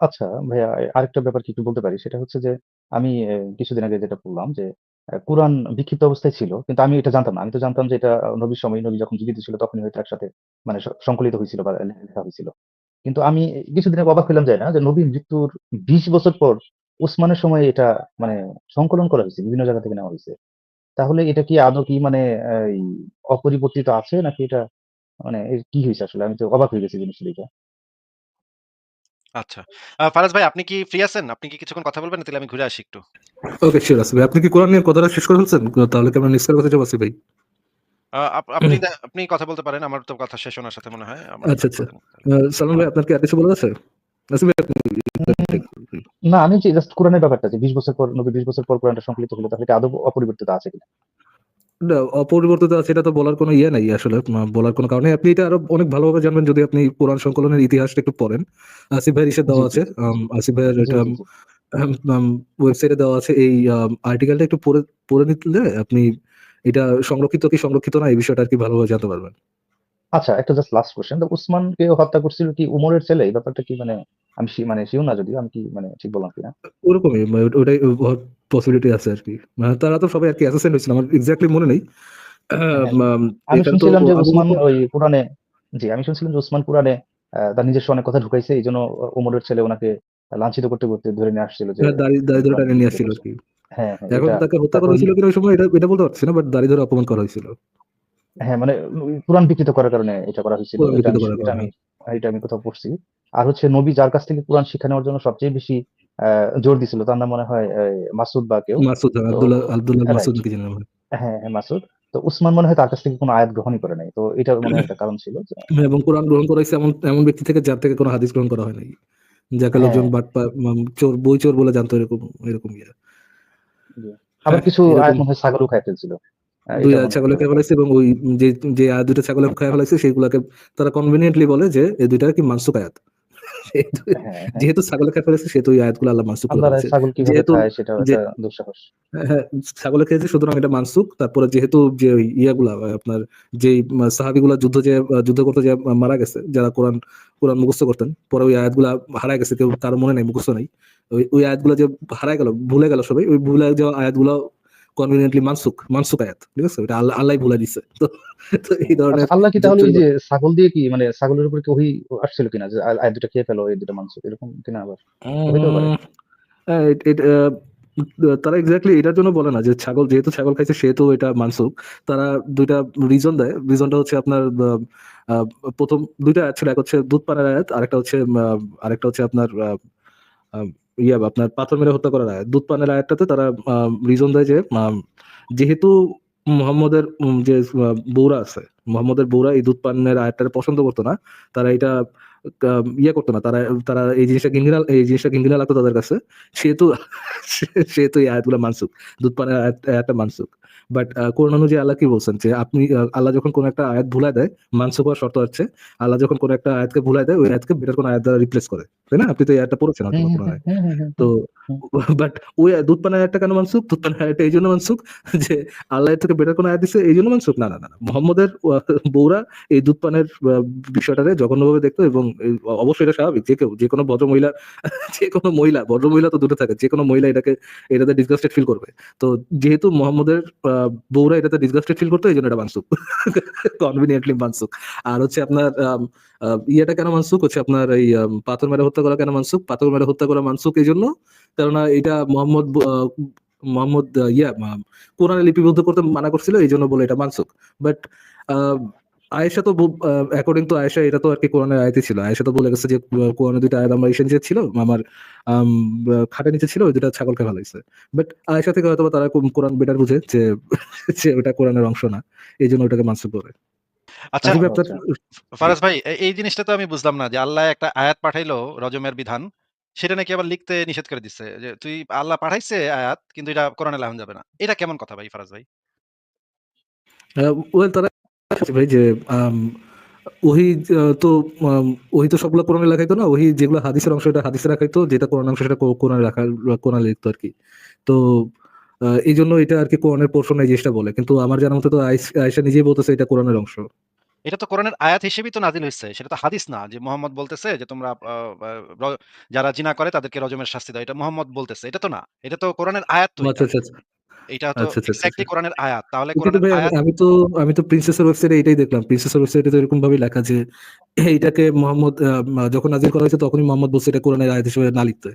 আচ্ছা ভাইয়া আরেকটা ব্যাপার কি একটু বলতে পারি? সেটা হচ্ছে যে, আমি কিছুদিন আগে যেটা পড়লাম যে কুরআন বিক্ষিপ্ত অবস্থায় ছিল। কিন্তু আমি এটা জানতাম না। আমি তো জানতাম যে, এটা নবীর সময় নবী যখন জীবিত ছিল, তখনই হয়তো একসাথে মানে সংকলিত হইছিল বা লেখা হইছিল। কিন্তু আমি কিছুদিন আগে অবাক হইলাম যে না যে নবীর মৃত্যুর ২০ বছর পর উসমানের সময় এটা মানে সংকলন করা হইছে। বিভিন্ন জায়গা থেকে নেওয়া হইছে। তাহলে এটা কি আদৌ কি মানে এই অপরিবর্তিত আছে নাকি এটা মানে কি হইছে আসলে? আমি তো অবাক হয়ে গেছি জিনিসটা। আচ্ছা। আ ফারাজ ভাই আপনি কি ফ্রি আছেন? আপনি কি কিছুক্ষণ কথা বলবেন? তাইলে আমি ঘুরে আসি একটু। ওকে শিওর আছে ভাই। আপনি কি কোরআন নিয়ে কথাটা শেষ করে ফেলছেন? তাহলে কি আমরা নেক্সট এর কথায় যাব আসিফ ভাই? আ আপনি আপনি কথা বলতে পারেন। আমার তো কথা শেষ ওনার সাথে মনে হয়। আচ্ছা, আচ্ছা। সালমান ভাই আপনার কি আর কিছু বলার আছে? আসিফ ভাই আপনি না আমি জাস্ট কুরআনের ব্যাপারটা যে ২০ বছর পর নবী ২০ বছর পর কোরআনটা সংকলিত হলো তাহলে কি আদৌ অপরিবর্তিত আছে কিনা? না, অপরিবর্তিত আছে এটা তো বলার কোনো ইয়ে নাই আসলে। বলার কোনো কারণ। আপনি এটা আরও অনেক ভালোভাবে জানবেন যদি আপনি কোরআন সংকলনের ইতিহাসটা একটু পড়েন। আসিফ ভাইয়ের ইসে দেওয়া আছে। আসিফ ভাইয়ের এটা ওয়েবসাইটে দেওয়া আছে। এই আর্টিকেলটা একটু পড়ে পড়ে নিলে আপনি এটা সংরক্ষিত কি সংরক্ষিত না এই বিষয়টা আরকি ভালোভাবে জানতে পারবেন। আচ্ছা একটা জাস্ট লাস্ট কোয়েশ্চেন। তো উসমানকে হত্যা করছিল কি উমরের ছেলে? এই ব্যাপারটা কি মানে আমি মানে সিউর না যদিও আমি কি মানে ঠিক বললাম কিনা? ওরকমই ওটাই পসিবিলিটি আছে আরকি। মানে তারা তো সবাই আরকি অ্যাসাসিন হইছিল। আমার এক্সাক্টলি মনে নেই। হ্যাঁ, আমি শুনছিলাম যে আবু উসমান ওই কুরআনে জি, আমি শুনছিলাম যে উসমান কুরআনে তার নিজস্ব অনেক কথা ঢুকাইছে। এই জন্য ওমরের ছেলে ওনাকে লাঞ্ছিত করতে, করতে ধরে নিয়ে আসছিল যে হ্যাঁ, কুরআন নিয়ে আসছিল করছ। আরকি। হ্যাঁ, হ্যাঁ এখন তাকে হত্যা করা হয়েছিল কিনা ওই সময় এটা এটা বলতে পারতেছি না। বাট দাড়ি ধরে অপমান করা হয়েছিল। হ্যাঁ, মানে কুরআন বিকৃত করার কারণে এটা করা হয়েছিল এটা। আমি এটা আমি কোথাও পড়ছি। আর হচ্ছে নবী যার কাছ থেকে কোরআন শিক্ষা নেওয়ার জন্য সবচেয়ে বেশি জোর দিছিল তার নাম মনে হয় মাসুদ বা কেউ। মাসুদ আব্দুল্লাহ আব্দুল্লাহ মাসুদ রাইট। নাম হ্যাঁ, হ্যাঁ মাসুদ। তো উসমান মনে হয় তার কাছ থেকে কোন আয়াত গ্রহণই করে নাই। তো এটার মনে একটা কারণ ছিল এবং কোরআন গ্রহণ করা হইছে এমন এমন ব্যক্তি থেকে যার থেকে কোনো হাদিস গ্রহণ করা হয় নাই। যাকে লোকজন হ্যাঁ। চোর বই চোর বলে জানতো এরকম এরকম ইয়ে। আবার হ্যাঁ, কিছু আয়াত মনে হয় ছাগলও খাইয়া ফেলছিল। আ ২ এটা আয়াত হয় ছাগলে খেয়ে ফেলাইছে এবং ওই যে যে আয়াত ২ টা ছাগলে খাইয়া ফেলাইছে সেগুলাকে তারা কনভেনিয়েন্টলি বলে যে এই দুইটা কি মানসুক আয়াত। হ্যাঁ, হ্যাঁ। যেহেতু ছাগলে খেয়ে ফেলেছে সেহেতু আয়াতগুলো আল্লাহ মানসুক যেহেতু যে। হ্যাঁ, ছাগলে খেয়েছে সুতরাং এটা মানসুক। তারপরে যেহেতু যে ইয়াগুলা আপনার যেই মা সাহাবীগুলা যুদ্ধ যে যুদ্ধ করতে মা মারা গেছে, যারা কোরআন কোরআন মুখস্থ করতেন। পরে ওই আয়াতগুলা হারায় গেছে। কেউ কারও মনে নাই মুখস্থ নাই। ওই ওই আয়াতগুলা যে হারায় গেল, ভুলে গেল সবাই। ওই ভুলে যাওয়া আয়াতগুলো কনভেনিয়েন্টলি মানসুক, মানসুক আয়াত। ঠিক আছে? ওটা আল্লাহ আল্লাহই ভুলায় দিছে। তো তো এই আচ্ছা ধরনের আল্লাহ কি তাহলে ওই যে ছাগল দিয়ে কি মানে ছাগলের উপরে কি ওহী আসছিল কিনা? যে আ আয়াত ২ খেয়ে ফেলো এই ২ মানসুক এরকম কিনা আবার? তারা এক্সাক্টলি এটার জন্য বলে না যে ছাগল যেহেতু ছাগল খাইছে সেহেতু এটা মানসুক। তারা দুইটা রিজন দেয়। রিজনটা হচ্ছে আপনার বা আ ১ম ২ টা আয়াত ছিল। এক হচ্ছে দুধ পানের আয়াত, আরেকটা হচ্ছে আরেকটা হচ্ছে আপনার ইয়া আপনার পাথর মেরে হত্যা করার আয়াত। দুধ পানের আয়াতটাতে তারা রিজন দেয় যে যেহেতু মোহাম্মদের যে বৌরা আছে, মোহাম্মদের বৌরা এই দুধ পানের আয়াতটা পছন্দ করতো না। তারা এটা ইয়ে করতো না। তারা তারা এই জিনিসটা ঘিনঘিনাল এই জিনিসটা ঘিনঘিনা লাগতো তাদের কাছে। সেহেতু সেহেতু এই আয়াতগুলা মানসুক। দুধ পানের আয়াতটা মানসুক। বাট কোরআন অনুযায়ী আল্লাহ কি বলছেন যে আপনি আল্লাহ যখন কোন একটা আয়াত ভুলায় দেয়, মানসুক হওয়ার শর্ত হচ্ছে আল্লাহ যখন কোন একটা আয়াতকে ভুলায় দেয়, ওই আয়াতকে বেটার কোন আয়াত দ্বারা রিপ্লেস করে। তাই না? আপনি তো এই আয়াতটা পড়েছেন। হুম, হুম, হুম, তো। বাট ওই দুধ পানের আয়াতটা কেন মানসুক? দুধ পানের আয়াতটা এইজন্য মানসুক যে আল্লাহ থেকে বেটার কোন আয়াত দিছে এইজন্য মানসুক? না, না, না। মুহাম্মদের বউরা এই দুধ পানের আ বিষয়টারে জঘন্যভাবে দেখতো এবং এই অবশ্যই এটা স্বাভাবিক। যে কেউ যেকোনো ভদ্র মহিলা যেকোনো মহিলা, ভদ্র মহিলা তো দূরে থাকে। যেকোনো মহিলা এটাকে এটাতে ডিসগাস্টেড ফিল করবে। তো যেহেতু মুহাম্মদের বউরা এটাতে ডিসগাস্টেড ফিল করতো এইজন্য এটা মানসুক। কনভেনিয়েন্টলি মানসুক। আর হচ্ছে আপনার ইয়েটা কেন মানসুক হচ্ছে আপনার এই পাথর মেরে হত্যা করা কেন মানসুক? পাথর মেরে হত্যা করা মানসুক এই জন্য কেননা এটা মুহাম্মদ আ ইয়া কোরআনে লিপিবদ্ধ করতে মানা করছিল এই জন্য বলে এটা মানসুক। বাট আয়েশা তো অ্যাকর্ডিং টু আয়েশা এটা তো আরকি কোরআনের আয়াতই ছিল। আয়েশা তো বলে গেছে যে আ কোরআনে ২ আয়াত আমার ইসের নিচে ছিল, আমার আম খাটের নিচে ছিল ওই ২ টা ছাগল খেয়ে ফেলাইছে। বাট আয়েশা থেকে হয়তোবা তারা কোরআন বেটার বুঝে যে যে ওটা কোরআনের অংশ না। এইজন্য ওটাকে মানসুক করে। আচ্ছা আচ্ছা। ফারাজ ভাই এই জিনিসটা তো আমি বুঝলাম না যে আল্লাহ একটা আয়াত পাঠাইলো রজমের বিধান। সেটা নাকি আবার লিখতে নিষেধ করে দিচ্ছে। যে তুই আল্লাহ পাঠাইছে আয়াত কিন্তু এটা কোরআনে লাগানো যাবে না। এটা কেমন কথা ভাই ফারাজ ভাই? ওয়েল তারা ভাই যে ওহী তো ওহী তো সবগুলা কোরআনে লেখাইতো না। ওহী যেগুলো হাদিসের অংশ এটা হাদিসে রাখাইতো, যেটা কোরআন অংশ সেটা কোরআনে রাখা কোরআনে লিখতো আরকি। তো আ এইজন্য এটা কোরআনের পোরশন এই জিনিসটা বলে। কিন্তু আমার জানা মতে তো আয়েশা নিজেই বলতেছে এটা কোরআনের অংশ। এটা তো কোরআনের আয়াত হিসেবেই তো নাজিল হইছে। সেটা তো হাদিস না যে মোহাম্মদ বলতেছে যে তোমরা যারা জিনা করে তাদেরকে রজমের শাস্তি দাও। এটা মোহাম্মদ বলতেছে। এটা তো না। এটা তো কোরআনের আয়াত এটা। আচ্ছা, আচ্ছা, এইটা তো আচ্ছা, আচ্ছা, আচ্ছা, আচ্ছা। কোরআনের আয়াত। তাহলে কোরআনের আমি আয়াত আমি তো আমি তো প্রিন্সেসের ওয়েবসাইটে এটাই দেখলাম। প্রিন্সেসের ওয়েবসাইটে তো এরকম ভাবেই লেখা যে এইটাকে মোহাম্মদ যখন নাজিল করা হয়েছে তখনই মোহাম্মদ বলছে এটা কোরআনের আয়াত হিসেবে না লিখতে।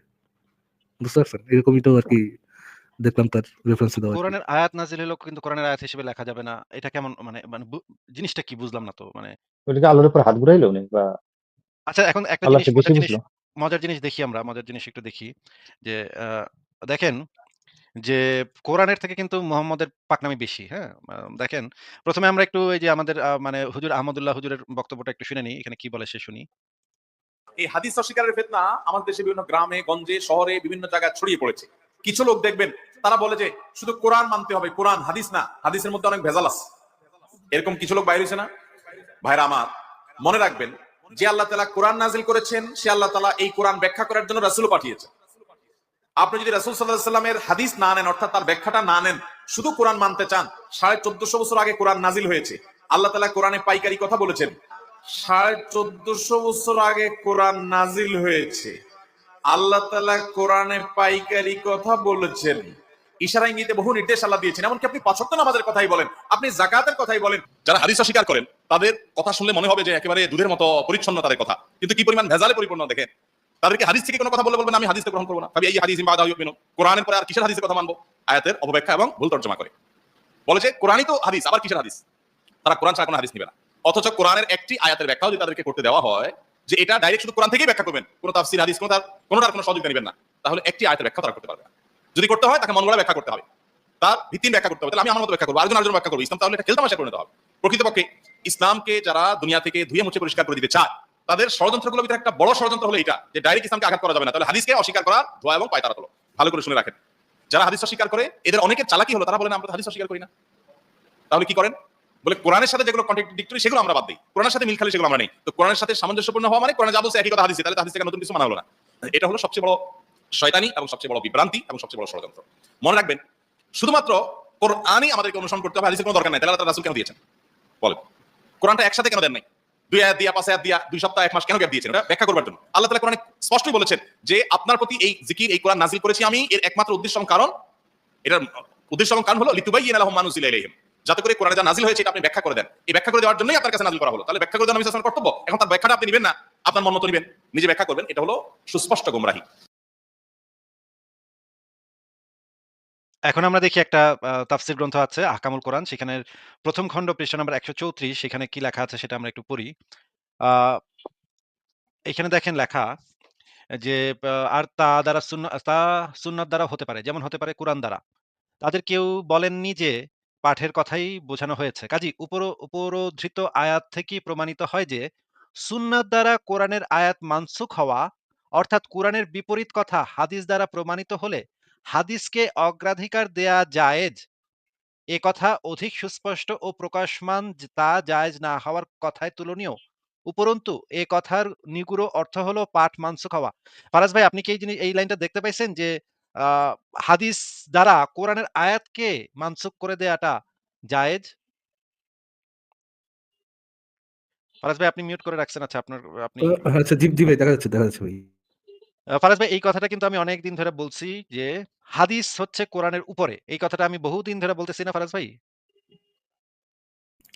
বুঝতে পারছেন? এরকমই তো আরকি দেখলাম তার রেফারেন্স দেওয়া কোরআনের আয়াত নাজিল হলেও কিন্তু কোরআনের আয়াত হিসেবে লেখা যাবে না। এটা কেমন মানে মানে বু জিনিসটা কি বুঝলাম না তো। মানে ওটা কি আল্লাহর উপর হাত ঘুরাইলো উনি বা আচ্ছা এখন একটা জিনিস মজার জিনিস বুঝলো? মজার জিনিস দেখি আমরা। মজার জিনিস একটু দেখি। যে দেখেন যে কোরআনের থেকে কিন্তু মুহাম্মদের পাকনামি বেশি, হ্যাঁ? দেখেন ১ম এ আমরা একটু এই যে আমাদের মানে হুজুর আহমদুল্লাহ হুজুরের বক্তব্যটা একটু শুনে নিই। এখানে কি বলে সে শুনি। এই হাদিস অস্বীকারের ফেতনা আমাদের দেশে বিভিন্ন গ্রামে গঞ্জে শহরে বিভিন্ন জায়গায় ছড়িয়ে পড়েছে কিছু লোক দেখবেন তারা বলে যে শুধু কোরআন মানতে হবে কোরআন হাদিস না হাদিসের মধ্যে অনেক ভেজাল আছে এরকম কিছু লোক বাইরে না ভাইরা আমার মনে রাখবেন যে আল্লাহ তালা কোরআন নাজিল করেছেন সে আল্লাহ তালা এই কোরআন ব্যাখ্যা করার জন্য রাসুলও পাঠিয়েছেন আপনি যদি রাসুল সাল্লাহ সাল্লামের হাদিস না নেন, অর্থাৎ তার ব্যাখ্যাটা না নেন, শুধু কোরআন মানতে চান, সাড়ে চোদ্দশো বছর আগে কোরআন নাজিল হয়েছে। আল্লাহ তালা কোরআনে পাইকারি কথা বলেছেন, সাড়ে চোদ্দশো বছর আগে কোরআন নাজিল হয়েছে। আল্লাহ তালা কোরআনে পাইকারি কথা বলেছেন। ইশারা ইঙ্গিতে বহু নির্দেশ আল্লাহ দিয়েছেন, এমনকি আপনি পাঁচক্ত নামাজের কথাই বলেন, আপনি জাকাতের কথাই বলেন। যারা হাদিস অস্বীকার করেন, তাদের কথা শুনলে মনে হবে যে একেবারে দুধের মতো পরিচ্ছন্ন তাদের কথা। কিন্তু কি পরিমাণ ভেজালে পরিপূর্ণ দেখেন? তাদেরকে হাদিস থেকে কোনো কথা বলে বলবেন আমি হাদিসকে গ্রহণ করব না। এই হাদিস ইউমিনু কোরআনের পরে আর কিসের হাদিসের কথা মানবো? আয়াতের অপব্যাখ্যা এবং ভুল তর্জমা করে। বলেছে, কোরআনই তো হাদিস, আবার কিসের হাদিস? তারা কোরআন ছাড়া কোনো হাদিস নিবে না। অথচ কোরআনের একটি আয়াতের ব্যাখ্যাও যদি তাদেরকে করতে দেওয়া হয়, যে এটা ডাইরেক্ট শুধু কোরআন থেকেই ব্যাখ্যা করবেন, কোনো তাফসির হাদিস, কোনো তার, কোনোটার কোনো সহযোগিতা নেবেন না, তাহলে একটি আয়াতের ব্যাখ্যা তারা করতে পারবে না। যদি করতে হয়, তাকে মন গড়া ব্যাখ্যা করতে হবে। তার ভিত্তির ব্যাখ্যা করতে হবে। তাহলে আমি আমার মতো ব্যাখ্যা করব, আরেকজন আরেকজন ব্যাখ্যা করব। ইসলাম তাহলে এটা খেলতামাশা করে নিতে হবে। প্রকৃতপক্ষে ইসলামকে যারা দুনিয়া থেকে ধুয়ে মুছে পরিষ্কার করে দিতে চায় তাদের ষড়যন্ত্রগুলোর ভিতরে একটা বড় ষড়যন্ত্র হলো এটা, যে ডাইরেক্ট ইসলামকে আঘাত করা যাবে না। তাহলে হাদিসকে অস্বীকার করা, ধোয়া এবং পায়তারা হলো। ভালো করে শুনে রাখেন। যারা হাদিস অস্বীকার করে, এদের অনেকের চালাকি হলো, তারা বলেন আমরা হাদিস অস্বীকার করি না। তাহলে কি করেন? বলে, কোরআনের সাথে যেগুলো কন্ট্রাডিক্টরি সেগুলো আমরা বাদ দিই। কোরআনের সাথে মিল খালি, সেগুলো আমরা নেই। তো কোরআনের সাথে সামঞ্জস্যপূর্ণ হওয়া মানে কোরআনে যা বলছে একই কথা হাদিসে। তাহলে হাদিস থেকে নতুন কিছু মানা হলো না? এটা হলো সবচেয়ে বড় শয়তানি এবং সবচেয়ে বড় বিভ্রান্তি এবং সবচেয়ে বড় ষড়যন্ত্র। মনে রাখবেন, শুধুমাত্র কোরআনই আমাদেরকে অনুসরণ করতে হবে, হাদিসের কোনো দরকার নাই। তাহলে আল্লাহ রাসূল কেন দিয়েছেন? বলেন। কোরআনটা একসাথে কেন দেন নাই? দুই আয়াত দিয়া, পাঁচ আয়াত দিয়া, দুই সপ্তাহ, এক মাস কেন গ্যাপ দিয়েছেন? ওটা ব্যাখ্যা করবার জন্য। আল্লাহ তাআলা কোরআনে স্পষ্টই বলেছেন যে আপনার প্রতি এই জিকির, এই কোরআন নাজিল করেছি আমি। এর একমাত্র উদ্দেশ্য কারণ, এটার উদ্দেশ্য কারণ হলো লিতুবাই লাহুম মা নুজিলা ইলাইহিম। যাতে করে কোরআনে যা নাজিল হয়েছে, এটা আপনি ব্যাখ্যা করে দেন। এই ব্যাখ্যা করে দেওয়ার জন্যই আপনার কাছে নাজিল করা হলো। তাহলে ব্যাখ্যা করে দেওয়া আমি কর্তব্য? এখন তার ব্যাখ্যাটা আপনি নেবেন না? আপনার মন মতো নেবেন। নিজে ব্যাখ্যা করবেন। এটা হলো সুস্পষ্ট গোমরাহি। এখন আমরা দেখি একটা তাফসীর গ্রন্থ আছে, আহকামুল কোরআন সেখানের ১ম খণ্ড পৃষ্ঠা নাম্বার ১৩৪ সেখানে কি লেখা আছে সেটা আমরা একটু পড়ি। এখানে দেখেন লেখা যে আর তা দ্বারা তা সুন্নাত দ্বারা হতে পারে। যেমন হতে পারে কুরআন দ্বারা। তাদের কেউ বলেননি যে, পাঠের কথাই বোঝানো হয়েছে। কাজেই উপর, উপরোদ্ধৃত আয়াত থেকেই প্রমাণিত হয় যে, সুন্নাত দ্বারা কোরআনের আয়াত মানসুখ হওয়া, অর্থাৎ কোরআনের বিপরীত কথা হাদিস দ্বারা প্রমাণিত হলে হাদিসকে অগ্রাধিকার দেয়া জায়েজ। এ কথা অধিক সুস্পষ্ট ও প্রকাশমান তা জায়েজ না হওয়ার কথায় তুলনীয়। উপরন্তু এ কথার নিগুড় অর্থ হলো পাঠ মানসুখ হওয়া। ফারাজ ভাই আপনি কি এই জিনি এই লাইনটা দেখতে পাইছেন যে হাদিস দ্বারা কোরআনের আয়াতকে মানসুক করে দেয়াটা জায়েজ? ফারাজ ভাই আপনি মিউট করে রাখছেন। আচ্ছা আপনার আপনি আচ্ছা জি ভাই দেখা যাচ্ছে, দেখা যাচ্ছে ভাই। ফারাজ ভাই এই কথাটা কিন্তু আমি অনেকদিন ধরে বলছি যে হাদিস হচ্ছে কোরআনের উপরে। এই কথাটা আমি বহুদিন ধরে বলতেছি না ফারাজ ভাই?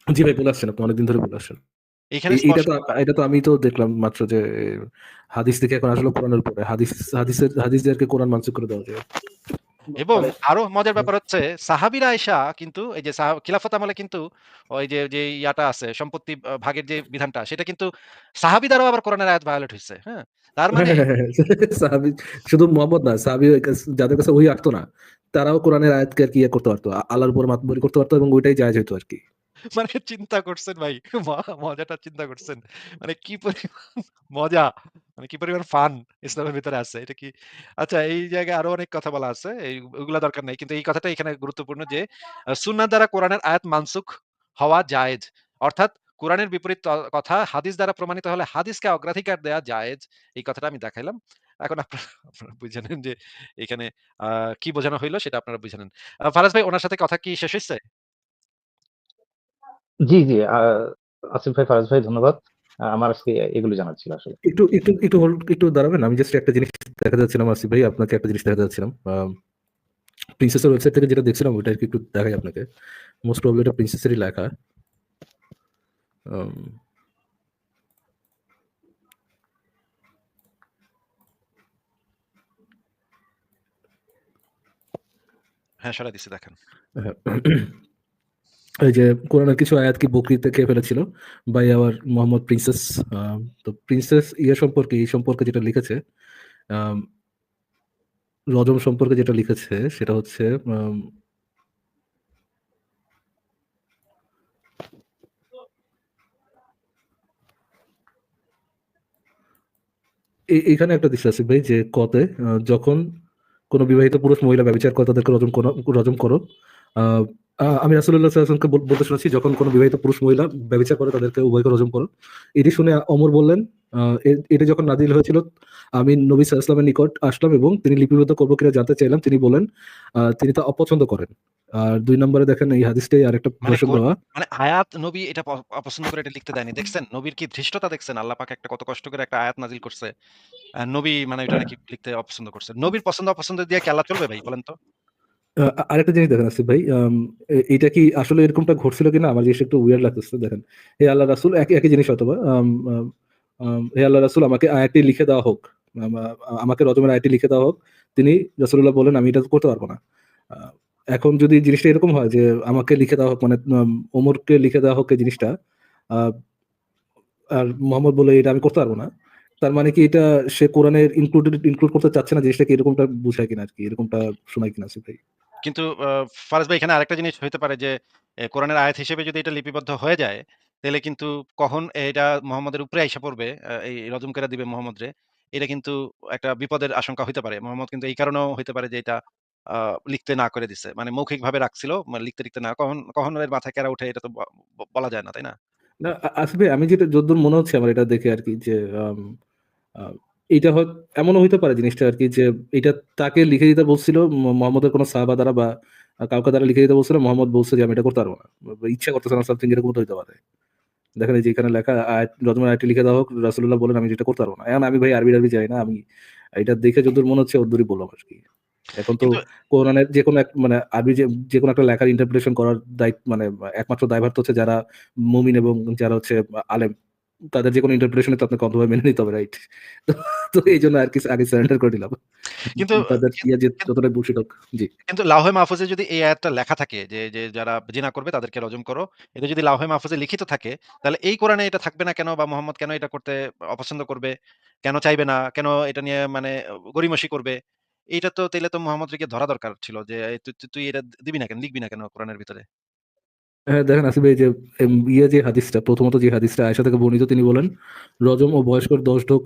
জি ভাই বলে আসছেন আপনি অনেকদিন ধরে বলে আসছেন। এইখানে এ তো এটা তো আমি তো দেখলাম মাত্র যে হাদিস থেকে এখন আসলে কোরআনের উপরে। হাদিস হাদিসের হাদিসদেরকে কোরআন মানসুখ করে দেওয়া যায়। এবং আরও মজার ব্যাপার হচ্ছে সাহাবীরা আয়েশা কিন্তু এই যে খিলাফত আমলে কিন্তু ওই যে, যে ইয়াটা আছে সম্পত্তি ভাগের যে বিধানটা সেটা কিন্তু সাহাবি দ্বারাও আবার কোরআনের আয়াত ভায়োলেট হইছে। হ্যাঁ? তার মানে। সাহাবী শুধু মোহাম্মদ না, সাহাবী যাদের কাছে ওহী আসতো না, তারাও কোরআনের আয়াতকে আরকি ইয়ে করতে পারতো। আল্লাহর উপর মাতবরি করতে পারতো এবং ওইটাই জায়েজ হইতো আরকি। মানে চিন্তা করছেন ভাই। মজাটা চিন্তা করছেন। মানে কি পরিমাণ মজা, মানে কি পরিমাণ ফান ইসলামের ভিতরে আছে। এটা কি আচ্ছা এই জায়গায় আরও অনেক কথা বলা আছে। এই ওগুলা দরকার নাই। কিন্তু এই কথাটা এখানে গুরুত্বপূর্ণ যে সুন্নাহ দ্বারা কোরআনের আয়াত মানসুখ হওয়া জায়েজ। অর্থাৎ কোরআনের বিপরীত কথা হাদিস দ্বারা প্রমাণিত হলে হাদিসকে অগ্রাধিকার দেয়া জায়েজ। এই কথাটা আমি দেখাইলাম। এখন আপনারা বুঝে নেন যে এখানে কি বোঝানো হইল সেটা আপনারা বুঝে নেন। ফারাজ ভাই ওনার সাথে কথা কি শেষ হইছে? জি, জি। আসিফ ভাই, ফারাজ ভাই ধন্যবাদ। আমার আজকে এগুলো জানার ছিল আসলে। একটু একটু একটু একটু দাঁড়াবেন। আমি জাস্ট একটা জিনিস দেখা যাচ্ছিলাম আসিফ ভাই, আপনাকে একটা জিনিস দেখা যাচ্ছিলাম। প্রিন্সেসের ওয়েবসাইট থেকে যেটা দেখছিলাম ওইটা একটু দেখাই আপনাকে। মোস্ট প্রবাবলি এটা প্রিন্সেসেরই লেখা। হ্যাঁ, সরাই দিছি দেখেন। এই যে কোরআনের কিছু আয়াত কি বকরিতে খেয়ে ফেলেছিল বাই আওয়ার মোহাম্মদ প্রিন্সেস। তো প্রিন্সেস ইয়ে সম্পর্কে, এই সম্পর্কে যেটা লিখেছে রজম সম্পর্কে যেটা লিখেছে, সেটা হচ্ছে এখানে একটা দৃশ্য আছে ভাই, যে কতে যখন কোনো বিবাহিত পুরুষ মহিলা ব্যবচার করে, তাদেরকে রজম রজম করো। আমি ওয়াসাল্লামকে বল বলতে শুনেছি যখন কোন বিবাহিত পুরুষ মহিলা ব্যভিচার করে তাদেরকে উভয়কে রজম করো। এটি শুনে ওমর বললেন এটি যখন নাযিল হয়েছিল আমি নবী ওয়াসাল্লামের নিকট আসলাম এবং তিনি লিপিবদ্ধ করব কিনা জানতে চাইলাম। তিনি বললেন আ তিনি তা অপছন্দ করেন। আর দুই নম্বরে দেখেন এই হাদিসটাই আরেকটা মানে ভার্সন দেওয়া। মানে আয়াত নবী এটা অপছন্দ করে এটা লিখতে দেয়নি। দেখছেন? নবীর কি ধৃষ্টতা দেখছেন? আল্লাহ পাক একটা কত কষ্ট করে একটা আয়াত নাযিল করছে। নবী মানে এটা নাকি লিখতে অপছন্দ করছে। নবীর পছন্দ অপছন্দ দিয়ে কি আল্লাহ চলবে ভাই বলেন তো? আরেকটা জিনিস দেখেন আসিফ ভাই, এটা কি আসলে এরকমটা ঘটছিল কিনা আমার জিনিসটা একটু উইয়ার্ড লাগতেছে দেখেন। হে আল্লাহর রাসুল একই একই জিনিস আম হে আল্লাহর রাসূল আমাকে আয়াতটি লিখে দেওয়া হোক। আমাকে রজমের আয়াতটি লিখে দেওয়া হোক। তিনি রাসূলুল্লাহ বললেন আমি এটা করতে পারব না। এখন যদি জিনিসটা এরকম হয় যে আমাকে লিখে দেওয়া হোক মানে ওমরকে লিখে দেওয়া হোক এই জিনিসটা। আর মোহাম্মদ বলে এটা আমি করতে পারব না। তার মানে কি এটা সে কোরআনের ইনক্লুডেড ইনক্লুড করতে চাচ্ছে না জিনিসটা কি এরকমটা বুঝায় কিনা আর কি এরকমটা শোনায় কিনা ভাই? কিন্তু ফারাজ ভাই এখানে আরেকটা জিনিস হইতে পারে যে কোরআনের আয়াত হিসেবে যদি এটা লিপিবদ্ধ হয়ে যায়, তাহলে কিন্তু কখন এটা মোহাম্মদের উপরে আইসা পড়বে, এই রজম করে দিবে মুহাম্মদরে। এটা কিন্তু একটা বিপদের আশঙ্কা হইতে পারে। মুহাম্মদ কিন্তু এই কারণেও হইতে পারে যে এটা লিখতে না করে দিছে। মানে মৌখিকভাবে রাখছিল। মানে লিখতে, লিখতে না কখন, কখন এর মাথায় ক্যারা উঠে এটা তো বলা যায় না, তাই না? না আ আসিফ ভাই আমি যেটা যতদূর মনে হচ্ছে আমার এটা দেখে আর কি যে আ হয় এমনও হইতে পারে জিনিসটা আর কি যে এটা তাকে লিখে দিতে বলছিল ম কোনো কোন সাহাবা দ্বারা বা কাউকে দ্বারা লিখে দিতে বলছিল। মুহাম্মদ বলছে যে আমি এটা করতে পারব না। ইচ্ছা করতেছে না সামথিং এরকমও তো হইতে পারে। দেখেন এই যে এখানে লেখা রজমের আয়াতটি লিখে দেওয়া হোক। রাসূলুল্লাহ বললেন আমি যেটা করতে পারব না। এখন আমি ভাই আরবি-টারবি যাই না। আমি এটা দেখে যতদূর মনে হচ্ছে অতদূরই বললাম আর কি এখন তো কোরআনের যেকোনো এক মানে আরবি যে যেকোনো একটা লেখার ইন্টারপ্রিটেশন করার দায়িত্ব মানে একমাত্র দায়ভার তো হচ্ছে যারা মুমিন এবং যারা হচ্ছে আলেম তাদের যেকোনো ইন্টারপ্রিটেশন তো আপনাকে অন্ধভাবে মেনে নিতে হবে রাইট? তো তো এইজন্য আরকি আগে সারেন্ডার করে দিলাম। কিন্তু তাদের কিন ইয়ে যে কিন যতটাই বুলশিট হোক। জি। কিন্তু লাউহে মাহফুজে যদি এই আয়াতটা লেখা থাকে যে, যে যারা জিনা করবে তাদেরকে রজম করো। এটা যদি লাউহে মাহফুজে লিখিত থাকে, তাহলে এই কোরআনে এটা থাকবে না কেন? বা মোহাম্মদ কেন এটা করতে অপছন্দ করবে? কেন চাইবে না? কেন এটা নিয়ে মানে গড়িমসি করবে? এইটা তো তাইলে তো মুহাম্মদকে ধরা দরকার ছিল যে তুই এটা দিবি না কেন? লিখবি না কেন কোরআনের ভিতরে? হ্যাঁ, দেখেন আসিফ ভাই যে ইয়ে যে হাদিসটা প্রথমত যে হাদিসটা আয়েশা থেকে বর্ণিত তিনি বলেন, রজম ও বয়স্কর ১০ ঢোক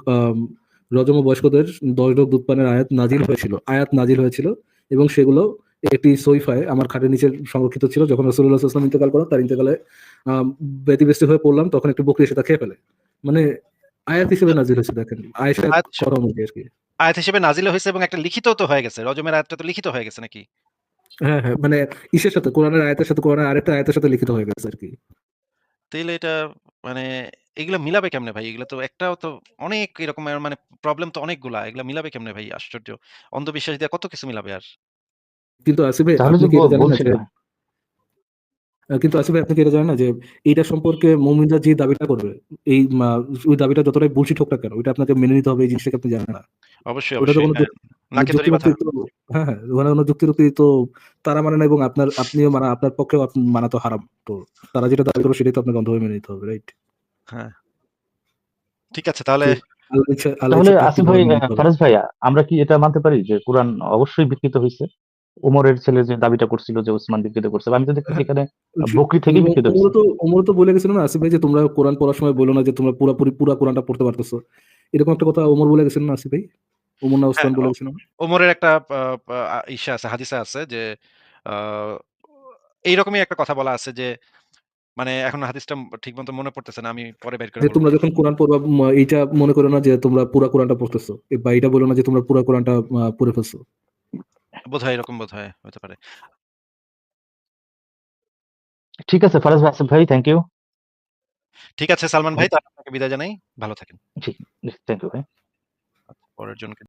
রজম ও বয়স্কদের ১০ ঢোক দুধ পানের আয়াত নাজিল হয়েছিল। আয়াত নাজিল হয়েছিল এবং সেগুলো একটি সৈফায় আমার খাটের নিচে সংরক্ষিত ছিল। যখন আলাইহি ওয়াসাল্লাম ইন্তেকাল করেন তার ইন্তেকালে ব্যতিব্যস্ত হয়ে পড়লাম তখন একটি বকরি এসে তা খেয়ে ফেলে। মানে আয়াত হিসেবে নাজিল হয়েছে দেখেন। আয়াত কথা অনুযায়ী আরকি। আয়াত হিসেবে নাজিলও হয়েছে এবং একটা লিখিত তো হয়ে গেছে। রজমের আয়াতটা তো লিখিত হয়ে গেছে নাকি? হ্যাঁ, হ্যাঁ। মানে ইসের সাথে কোরআনের আয়াতের সাথে কোরআনের আরেকটা আয়াতের সাথে লিখিত হয়ে গেছে আর কি তাইলে এটা মানে এগুলা মিলাবে কেমনে ভাই? এগুলা তো একটাও তো অনেক এরকম মানে প্রবলেম তো অনেকগুলা। এগুলা মিলাবে কেমনে ভাই? আশ্চর্য। অন্ধবিশ্বাস দিয়ে কত কিছু মিলাবে আর। কিন্তু আসিফ ভাই আপনি কি জানেন কিন্তু আসিফ ভাই আপনি এটা জানেন না যে এইটা সম্পর্কে মুমিনরা যে দাবিটা করবে এই ওই দাবিটা যতটাই বুলশিট হোক না কেন ওইটা আপনাকে মেনে নিতে হবে এই জিনিসটাকে আপনি জানেন না। অবশ্যই, হ্যাঁ। হ্যাঁ, হ্যাঁ। ওখানে কোন তো তারা মানে না এবং আপনার আপনিও মানা আপনার পক্ষেও মানা তো হারাম। তো তারা যেটা দাবি করবে সেটাই তো আপনাকে অন্ধভাবে মেনে নিতে হবে রাইট? হ্যাঁ। ঠিক আছে তাহলে তাহলে আসিফ ভাই। ফারাজ ভাই আমরা কি এটা মানতে পারি যে কোরআন অবশ্যই বিকৃত হইছে? ওমরের ছেলে যে দাবিটা করছিল যে ওসমান বিকৃত করছে। আমি তো দেখতেছি হ্যাঁ। এখানে বকরি এবং বিকৃত হইছে। তো ওমরও তো বলে গেছিল না আসিফ ভাই যে তোমরা কোরআন পড়ার সময় বলো না যে তোমরা পুরাপুরি পুরা কোরআনটা পড়তে পারতেছো। এরকম একটা কথা ওমর বলে গেছিলেন না আসিফ ভাই? ওমর না হ্যাঁ, ওসমান বলে গেছিল না? ওমরের একটা ইসে আছে হাদিসে আছে যে এইরকমই একটা কথা বলা আছে যে মানে এখন হাদিসটা ঠিকমতো মনে পড়তেছে না। আমি পরে বের করে তোমরা যখন কোরআন পড়বা এইটা মনে করো না যে তোমরা পুরা কোরআনটা পড়তেছো। বা এইটা বলো না যে তোমরা পুরা কোরআনটা পড়ে ফেলছো। বোধহয় এরকম বোধহয় হতে পারে। ঠিক আছে ফারাজ ভাই, আসিফ ভাই থ্যাংক ইউ। ঠিক আছে সালমান ভাই তাহলে আপনাকে বিদায় জানাই। ভালো থাকেন। জি, জি থ্যাংক ইউ ভাই। পরের জনকে